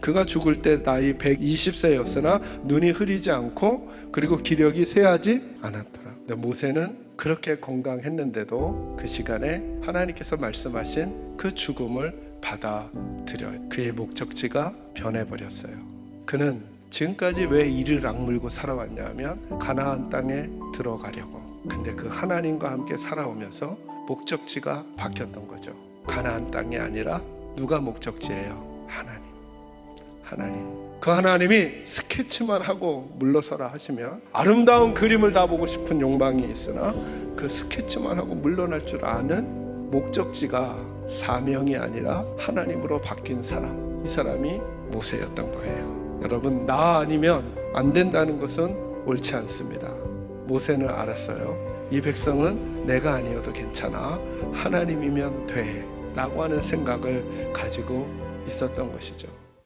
그가 죽을 때 나이 120세였으나 눈이 흐리지 않고 그리고 기력이 쇠하지 않았더라. 근데 모세는 그렇게 건강했는데도 그 시간에 하나님께서 말씀하신 그 죽음을 받아들여요. 그의 목적지가 변해버렸어요. 그는 지금까지 왜 이를 악물고 살아왔냐면 가나안 땅에 들어가려고. 근데 그 하나님과 함께 살아오면서 목적지가 바뀌었던 거죠. 가나안 땅이 아니라 누가 목적지예요? 하나님. 하나님. 그 하나님이 스케치만 하고 물러서라 하시면 아름다운 그림을 다 보고 싶은 욕망이 있으나 그 스케치만 하고 물러날 줄 아는 목적지가 사명이 아니라 하나님으로 바뀐 사람. 이 사람이 모세였던 거예요. 여러분, 나 아니면 안 된다는 것은 옳지 않습니다. 모세는 알았어요. 이 백성은 내가 아니어도 괜찮아. 하나님이면 돼. 라고 하는 생각을 가지고 있었던 것이죠.